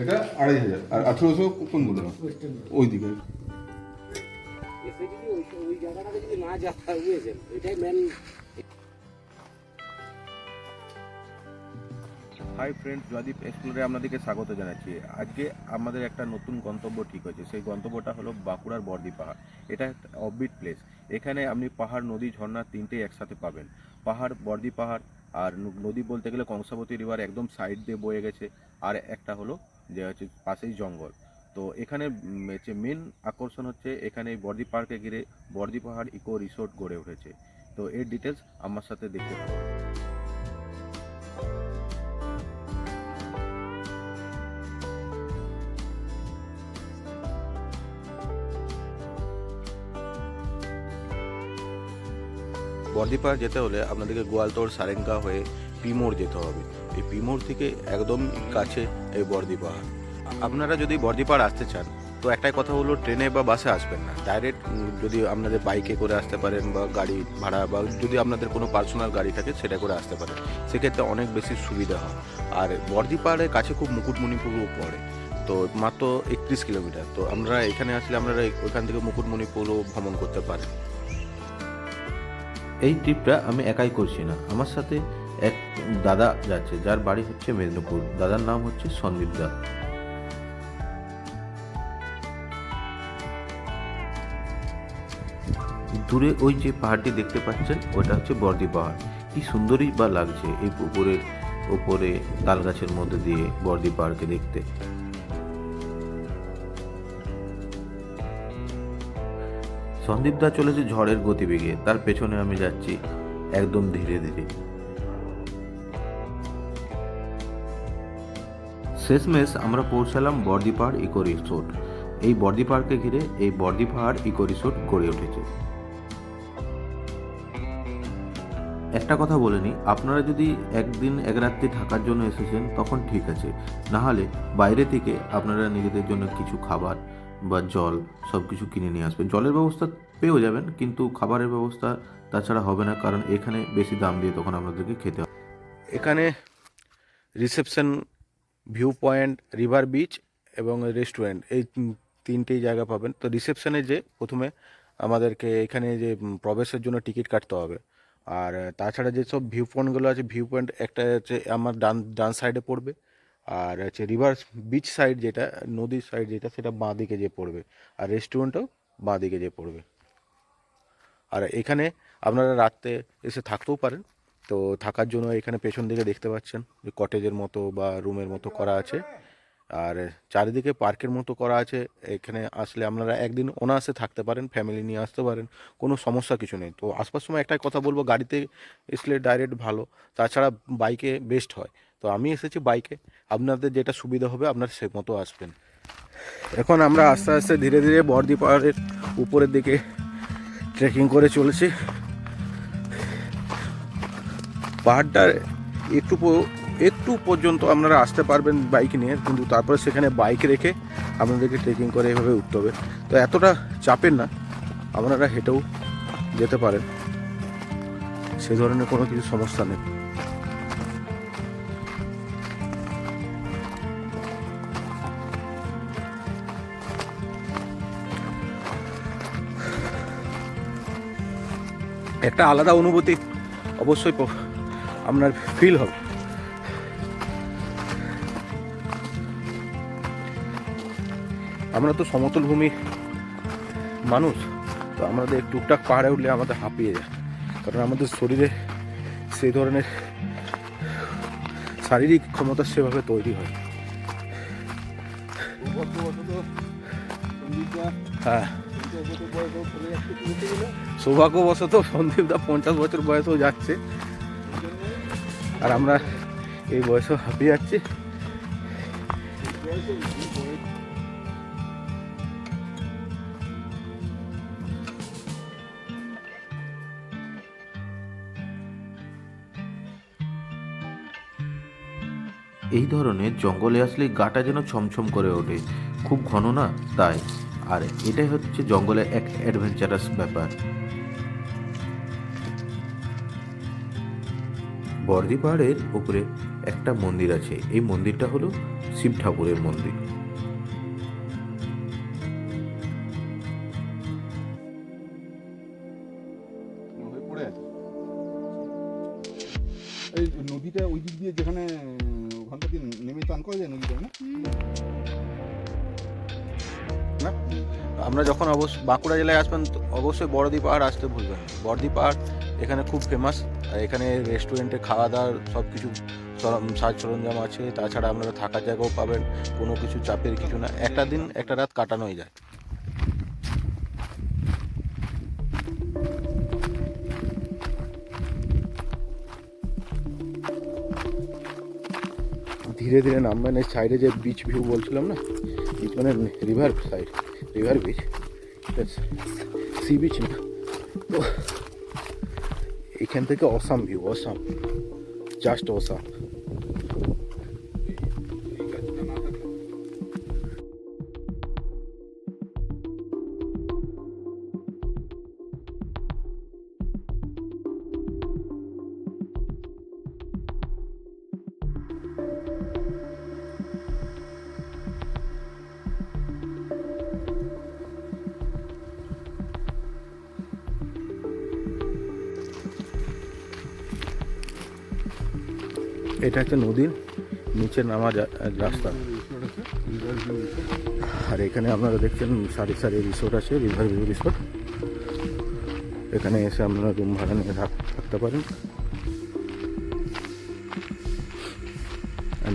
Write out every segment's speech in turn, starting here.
এটা আড়াই হাজার। আর আঠেরোশো কোনগুলো ওই দিকে। মেন হাই ফ্রেন্ডস জয়দীপ এক্সপ্লোরে আপনাদেরকে স্বাগত জানাচ্ছি। আজকে আমাদের একটা নতুন গন্তব্য ঠিক হয়েছে। সেই গন্তব্যটা হলো বাঁকুড়ার বর্দি পাহাড়। এটা একটা অফবিট প্লেস এখানে আপনি পাহাড় নদী ঝর্ণা তিনটেই একসাথে পাবেন। পাহাড় বর্দি পাহাড় আর নদী বলতে গেলে কংসাবতী রিভার একদম সাইড দিয়ে বয়ে গেছে। আর একটা হলো যে হচ্ছে পাশেই জঙ্গল। তো এখানে হচ্ছে মেন আকর্ষণ হচ্ছে এখানে এই বর্দি পার্কে ঘিরে বর্দি পাহাড় ইকো রিসোর্ট গড়ে উঠেছে। তো এর ডিটেলস আমার সাথে দেখতে পাবেন। বর্দিপাড় যেতে হলে আপনাদেরকে গোয়ালতোড় সারেঙ্গা হয়ে পিমোর যেতে হবে। এই পিমোর থেকে একদম কাছে এই বর্দি পাহাড় আপনারা যদি বর্দিপাড় আসতে চান, তো একটাই কথা হলো ট্রেনে বা বাসে আসবেন না। ডাইরেক্ট যদি আপনাদের বাইকে করে আসতে পারেন বা গাড়ি ভাড়া বা যদি আপনাদের কোনো পার্সোনাল গাড়ি থাকে, সেটা করে আসতে পারেন। সেক্ষেত্রে অনেক বেশি সুবিধা হয়। আর বর্দিপাড়ের কাছে খুব মুকুটমণিপুরও পড়ে। তো মাত্র একত্রিশ কিলোমিটার। তো আমরা এখানে আসলে আপনারা ওইখান থেকে মুকুটমণিপুরও ভ্রমণ করতে পারেন। এই ট্রিপটা আমি একাই করছি না। আমার সাথে এক দাদা যাচ্ছে, যার বাড়ি হচ্ছে মেদিনীপুর। দাদার নাম হচ্ছে সন্দীপ দা। দূরে ওই যে পাহাড়টি দেখতে পাচ্ছেন, ওটা হচ্ছে বর্দি পাহাড়। কি সুন্দরই বা লাগছে এই পুকুরের ওপরে তাল গাছের মধ্যে দিয়ে বর্দি পাহাড়কে দেখতে। সন্দীপ দা চলেছে ঝড়ের গতিবেগে। তার পেছনে আমি যাচ্ছি একদম ধীরে ধীরে। শেষমেশ আমরা পৌঁছালাম বর্দি পাহাড় ইকো রিসোর্ট। এই বর্দি পাহাড়কে ঘিরে এই বর্দি পাহাড় ইকো রিসোর্ট গড়ে উঠেছে। একটা কথা বলে নিই, আপনারা যদি একদিন এক রাত্রি থাকার জন্য এসেছেন, তখন ঠিক আছে। না হলে বাইরে থেকে আপনারা নিজেদের জন্য কিছু খাবার বা জল সব কিছু কিনে নিয়ে আসবেন জলের ব্যবস্থা পেয়েও যাবেন, কিন্তু খাবারের ব্যবস্থা তাছাড়া হবে না, কারণ এখানে বেশি দাম দিয়ে তখন আপনাদেরকে খেতে হবে। এখানে reception view point river beach এবং রেস্টুরেন্ট এই তিন- তিনটেই জায়গা পাবেন। তো রিসেপশনে যে প্রথমে আমাদেরকে এখানে যে প্রবেশের জন্য টিকিট কাটতে হবে। আর তাছাড়া যেসব ভিউ পয়েন্টগুলো আছে ভিউ পয়েন্ট একটা হচ্ছে আমার ডান ডান সাইডে পড়বে। আর হচ্ছে রিভার্স বিচ সাইড যেটা নদীর সাইড যেটা, সেটা বাঁ দিকে যে পড়বে। আর রেস্টুরেন্টও বাঁ দিকে যে পড়বে। আর এখানে আপনারা রাত্রে এসে থাকতেও পারেন। তো থাকার জন্য এখানে পেছন দিকে দেখতে পাচ্ছেন যে কটেজের মতো বা রুমের মতো করা আছে। আর চারিদিকে পার্কের মতো করা আছে। এখানে আসলে আপনারা একদিন অনায়াসে থাকতে পারেন, ফ্যামিলি নিয়ে আসতে পারেন, কোনো সমস্যা কিছু নেই। তো আসবার সময় একটাই কথা বলব, গাড়িতে এসলে ডাইরেক্ট ভালো, তাছাড়া বাইকে বেস্ট হয়। তো আমি এসেছি বাইকে আপনাদের যেটা সুবিধা হবে আপনারা সে মতো আসবেন। এখন আমরা আস্তে আস্তে ধীরে ধীরে বর্দি পাহাড়ের উপরের দিকে ট্রেকিং করে চলেছি। পাহাড়টার একটু একটু পর্যন্ত আপনারা আসতে পারবেন বাইক নিয়ে, কিন্তু তারপরে সেখানে বাইক রেখে আপনাদেরকে ট্রেকিং করে এভাবে উঠতে হবে। তো এতটা চাপের না, আপনারা হেঁটেও যেতে পারেন। সে ধরনের কোনো কিছু সমস্যা নেই। একটা আলাদা অনুভূতি অবশ্যই আপনার ফিল হবে। আমরা তো সমতল ভূমি মানুষ, তো আমাদের টুকটাক পাহাড়ে উঠলে আমাদের হাঁপিয়ে যায়। কারণ আমাদের শরীরে সেই ধরনের শারীরিক ক্ষমতা সেভাবে তৈরি হয়। হ্যাঁ। সৌভাগ্যবশত সন্দীপ দা পঞ্চাশ বছর বয়সেও যাচ্ছে। আর আমরা এই বয়সেও হাঁপিয়ে যাচ্ছি। এই ধরনের জঙ্গলে আসলে গাটা যেন ছমছম করে ওঠে। খুব ঘন না, তাই। আর এটাই হচ্ছে জঙ্গলের এক অ্যাডভেঞ্চারাস ব্যাপার। বর্দি পাহাড়ের উপরে একটা মন্দির আছে। এই মন্দিরটা হলো শিব ঠাকুরের মন্দির। এই নদীটা ওই দিক দিয়ে যেখানে ওখানটা দিয়ে নেমে চান করা যায় নদীটা না আমরা যখন অবশ্য বাঁকুড়া জেলায় আসবেন অবশ্যই বড়দি পাহাড় আসতে ভুলবেন। বড়দি পাহাড় এখানে খুব ফেমাস এখানে রেস্টুরেন্টে খাওয়া দাওয়ার সব কিছু সাজ সরঞ্জাম আছে। তাছাড়া আপনারা থাকার জায়গাও পাবেন। কোনো কিছু চাপের কিছু না। একটা দিন, একটা রাত কাটানোই যায়। ধীরে ধীরে নামবেন, এই সাইডে যে বিচ ভিউ বলছিলাম না বিচ মানে river side river beach sea beach না। এখান থেকে awesome view awesome just awesome. এটা হচ্ছে নদীর নিচে নামা রাস্তা। আর এখানে আপনারা দেখছেন সারি সারি রিসোর্ট আছে রিভার ভিউ রিসোর্ট এখানে এসে আপনারা রুম ভাড়া নিয়ে থাকতে পারেন।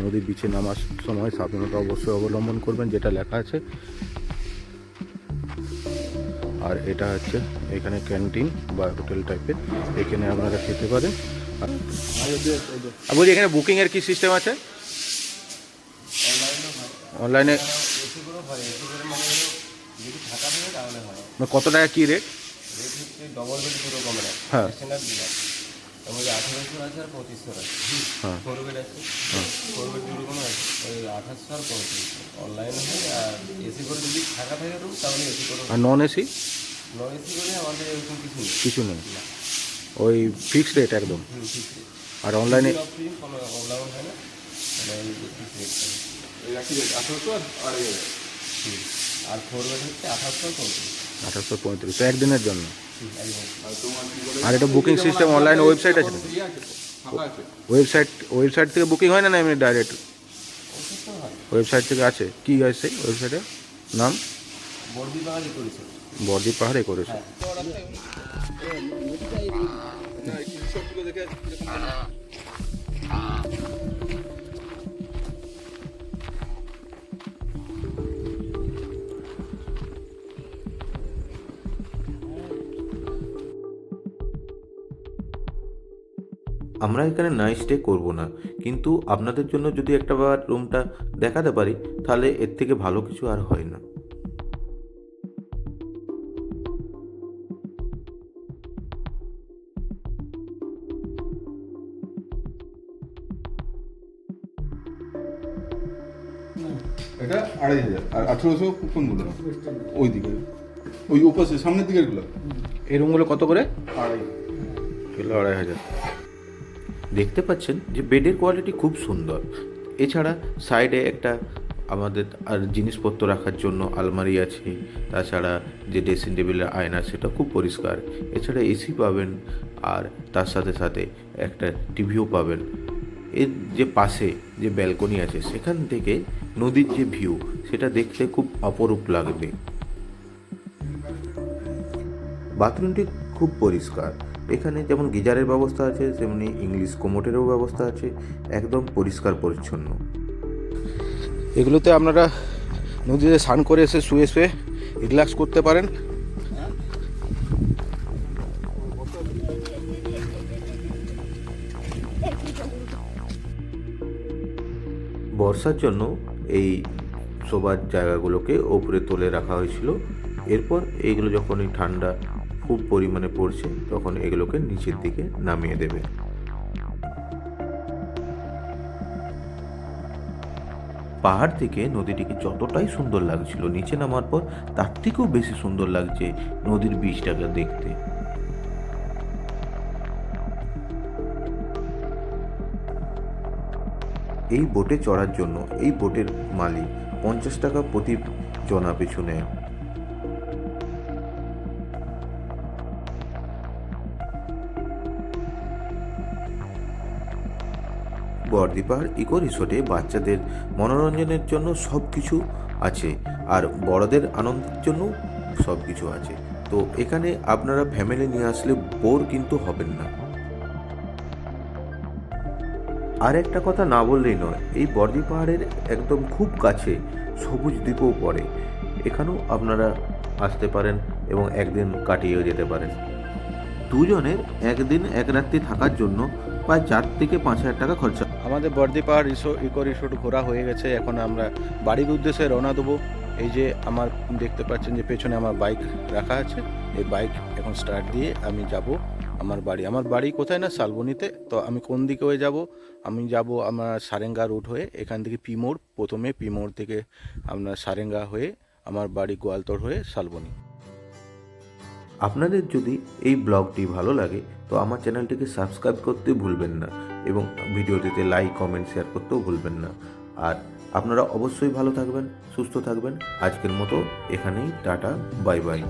নদীর বিচে নামার সময় সাবধানতা অবশ্যই অবলম্বন করবেন, যেটা লেখা আছে। আর এটা হচ্ছে এখানে ক্যান্টিন বা হোটেল টাইপের এখানে আপনারা খেতে পারেন। বলছি এখানে বুকিংয়ের কি সিস্টেম আছে? অনলাইনে কত টাকা কি রেট রেট হচ্ছে ডবল বেড পুরো কমে হ্যাঁ। আছে আর পঁচিশশো আছে হ্যাঁ। ফোর বেড আছে ফোর বেড দুটো কোনো আছে ওই আঠাশশো আর পঁয়ত্রিশশো অনলাইনে হয় আর এসি করে যদি থাকা থাকে রুম তাহলে এসি করে আর নন এসি নন এসি করে আমাদের এরকম কিছু নেই। কিছু নেই। ওই ফিক্সড রেট একদম। আর অনলাইনে হয় মানে আঠারোশো পঁয়ত্রিশ। একদিনের জন্য। আর এটা বুকিং সিস্টেম অনলাইন ওয়েবসাইট আছে ওয়েবসাইট ওয়েবসাইট থেকে বুকিং হয় না না এমনি ডাইরেক্ট হয়। ওয়েবসাইট থেকে আছে। কি আছে ওয়েবসাইটের নাম? বর্দি বাঙালি করেছে। বর্দি পাহাড়ে করেছে। আমরা এখানে নাইট স্টে করব না। কিন্তু আপনাদের জন্য যদি একটা বার রুমটা দেখাতে পারি, তাহলে এর থেকে ভালো কিছু আর হয় না। আর আঠেরোশো কোনগুলো ওই দিকে ওই ওপাশে সামনের দিকেরগুলো। এই রুমগুলো কত করে? আড়াই। আড়াই হাজার। দেখতে পাচ্ছেন যে বেডের কোয়ালিটি খুব সুন্দর। এছাড়া সাইডে একটা আমাদের আর জিনিসপত্র রাখার জন্য আলমারি আছে তাছাড়া যে ড্রেসিং টেবিলের আয়না সেটা খুব পরিষ্কার। এছাড়া এসি পাবেন আর তার সাথে সাথে একটা টিভিও পাবেন। এর যে পাশে যে ব্যালকনি আছে সেখান থেকে নদীর যে ভিউ সেটা দেখতে খুব অপরূপ লাগবে। বাথরুমটি খুব পরিষ্কার। এখানে যেমন গিজারের ব্যবস্থা আছে তেমনি ইংলিশ কোমোটেরও ব্যবস্থা আছে একদম পরিষ্কার পরিচ্ছন্ন। এগুলোতে আপনারা নদীতে স্নান করে এসে শুয়ে শুয়ে রিল্যাক্স করতে পারেন। বর্ষার জন্য এই শোবার জায়গাগুলোকে ওপরে তুলে রাখা হয়েছিল। এরপর এইগুলো যখন এই ঠান্ডা খুব পরিমাণে পড়ছে, তখন এগুলোকে নিচের দিকে নামিয়ে দেবে। পাহাড় থেকে নদীটিকে যতটাই সুন্দর লাগছিল, নিচে নামার পর তার থেকেও বেশি সুন্দর লাগছে নদীর বীজটাকে দেখতে। এই বোটে চড়ার জন্য এই বোটের মালিক পঞ্চাশ টাকা প্রতি জনা পিছু নেয় বর্দিপাহাড় ইকো রিসোর্টে বাচ্চাদের মনোরঞ্জনের জন্য সব কিছু আছে আর বড়দের আনন্দের জন্য সব কিছু আছে। তো এখানে আপনারা ফ্যামিলি নিয়ে আসলে বোর কিন্তু হবেন না। আর একটা কথা না বললেই নয়, এই বর্দি পাহাড়ের একদম খুব কাছে সবুজ দ্বীপও পড়ে। এখানেও আপনারা আসতে পারেন এবং একদিন কাটিয়েও যেতে পারেন। দুজনের একদিন এক রাত্রি থাকার জন্য প্রায় চার থেকে পাঁচ হাজার টাকা খরচা। আমাদের বর্দি পাহাড় রিসোর্ট ইকো রিসোর্ট ঘোরা হয়ে গেছে। এখন আমরা বাড়ির উদ্দেশ্যে রওনা দেবো। এই যে আমার দেখতে পাচ্ছেন যে পেছনে আমার বাইক রাখা আছে। এই বাইক এখন স্টার্ট দিয়ে আমি যাব। আমার বাড়ি। আমার বাড়ি কোথায় না? শালবনিতে। তো আমি কোন দিকে হয়ে যাব? আমি যাব আমার সারেঙ্গা রুট হয়ে, এখান থেকে পিমোড় প্রথমে পিমোড় থেকে আপনার সারেঙ্গা হয়ে, আমার বাড়ি গোয়ালতোড় হয়ে শালবনি। আপনাদের যদি এই ব্লগটি ভালো লাগে, তো আমার চ্যানেলটিকে সাবস্ক্রাইব করতে ভুলবেন না এবং ভিডিওটিতে লাইক, কমেন্ট, শেয়ার করতেও ভুলবেন না। আর আপনারা অবশ্যই ভালো থাকবেন, সুস্থ থাকবেন। আজকের মতো এখানেই, টাটা, বাই বাই।